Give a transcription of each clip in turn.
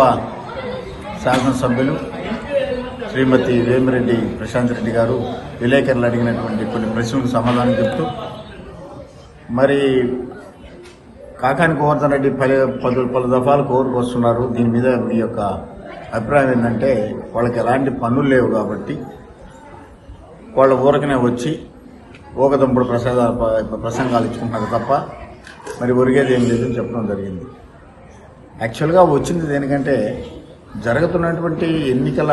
గౌరవ శాసనసభ్యులు శ్రీమతి వేమిరెడ్డి ప్రశాంత్ రెడ్డి గారు విలేకరులు అడిగినటువంటి కొన్ని ప్రశ్నలకు సమాధానం చెప్తూ మరి కాకాని గోవర్ధన్ రెడ్డి పలు పలు పలు దఫాలు కోరుకు వస్తున్నారు. దీని మీద మీ యొక్క అభిప్రాయం ఏంటంటే వాళ్ళకి ఎలాంటి పనులు లేవు కాబట్టి వాళ్ళ ఊరకనే వచ్చి ఓకదంపుడు ప్రసాద ప్రసంగాలు ఇచ్చుకుంటున్నారు తప్ప మరి ఒరిగేది ఏం లేదని చెప్పడం జరిగింది. యాక్చువల్గా వచ్చింది దేనికంటే జరుగుతున్నటువంటి ఎన్నికల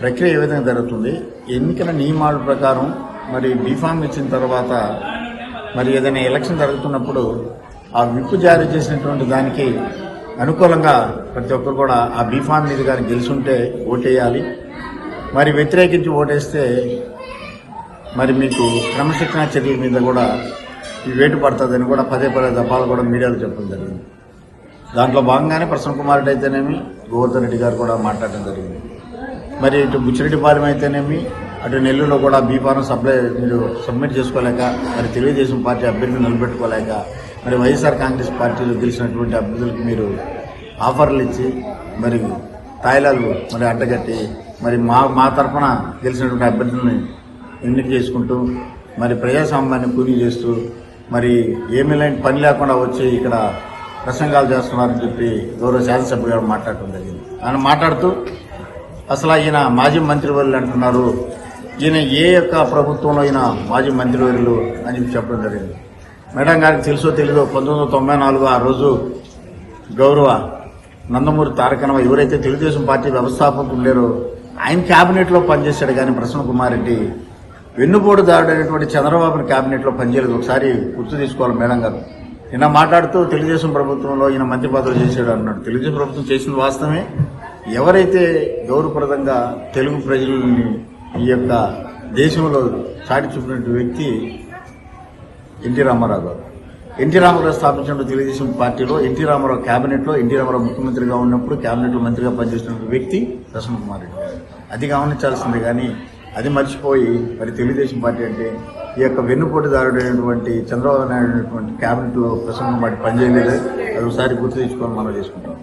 ప్రక్రియ ఏ విధంగా జరుగుతుంది ఎన్నికల నియమాల ప్రకారం మరి బీఫామ్ ఇచ్చిన తర్వాత మరి ఏదైనా ఎలక్షన్ జరుగుతున్నప్పుడు ఆ విప్పు జారీ చేసినటువంటి దానికి అనుకూలంగా ప్రతి ఒక్కరు కూడా ఆ బీఫామ్ మీద కానీ గెలుచుంటే ఓటేయాలి. మరి వ్యతిరేకించి ఓటేస్తే మరి మీకు క్రమశిక్షణ చర్యల మీద కూడా ఈ వేటు పడుతుందని కూడా పదే పదే దఫాలు కూడా మీడియాలో చెప్పడం జరిగింది. దాంట్లో భాగంగానే ప్రసన్న కుమార్ రెడ్డి అయితేనేమి గోవర్ధన్ రెడ్డి గారు కూడా మాట్లాడడం జరిగింది. మరి ఇటు బుచ్చిరెడ్డిపాలెం అయితేనేమి అటు నెల్లూరులో కూడా బీఫారం సప్లై మీరు సబ్మిట్ చేసుకోలేక మరి తెలుగుదేశం పార్టీ అభ్యర్థులు నిలబెట్టుకోలేక మరి వైఎస్ఆర్ కాంగ్రెస్ పార్టీలో గెలిచినటువంటి అభ్యర్థులకు మీరు ఆఫర్లు ఇచ్చి మరి తాయిలాలు మరి అడ్డగట్టి మరి మా మా తరఫున గెలిచినటువంటి అభ్యర్థులను ఎన్నిక చేసుకుంటూ మరి ప్రజాస్వామ్యాన్ని పూర్తి చేస్తూ మరి ఏమీ లేని పని లేకుండా వచ్చి ఇక్కడ ప్రసంగాలు చేస్తున్నారని చెప్పి గౌరవ శాసనసభ్యులు గారు మాట్లాడటం జరిగింది. ఆయన మాట్లాడుతూ అసలు ఈయన మాజీ మంత్రివర్యులు అంటున్నారు ఈయన ఏ యొక్క ప్రభుత్వంలో ఈయన మాజీ మంత్రివర్యులు అని చెప్పి చెప్పడం జరిగింది. మేడం గారికి తెలుసో తెలీదో పంతొమ్మిది వందల తొంభై నాలుగు ఆ రోజు గౌరవ నందమూరి తారకనవ ఎవరైతే తెలుగుదేశం పార్టీ వ్యవస్థాపకులు ఉండేరో ఆయన క్యాబినెట్లో పనిచేశాడు కానీ ప్రసన్న కుమార్ రెడ్డి వెన్నుపోటుదారుడు చంద్రబాబు క్యాబినెట్లో పనిచేయలేదు. ఒకసారి గుర్తు తీసుకోవాలి మేడం గారు. నిన్న మాట్లాడుతూ తెలుగుదేశం ప్రభుత్వంలో ఈయన మంత్రి పదవులు చేశాడు అన్నాడు. తెలుగుదేశం ప్రభుత్వం చేసిన వాస్తవమే. ఎవరైతే గౌరవప్రదంగా తెలుగు ప్రజలని ఈ యొక్క దేశంలో చాటి చూపినటువంటి వ్యక్తి ఎన్టీ రామారావు. గారు ఎన్టీ రామారావు స్థాపించిన తెలుగుదేశం పార్టీలో ఎన్టీ రామారావు క్యాబినెట్లో ఎన్టీ రామారావు ముఖ్యమంత్రిగా ఉన్నప్పుడు క్యాబినెట్లో మంత్రిగా పనిచేసిన వ్యక్తి ప్రసన్న కుమార్ రెడ్డి అది గమనించాల్సిందే కానీ అది మర్చిపోయి మరి తెలుగుదేశం పార్టీ అంటే ఈ యొక్క వెన్నుపోటుదారుడైనటువంటి చంద్రబాబు నాయుడు అనేటువంటి క్యాబినెట్లో ప్రసంగం వాటి పనిచేయలేదు. అది ఒకసారి గుర్తు తెచ్చుకొని మనం చేసుకుంటాం.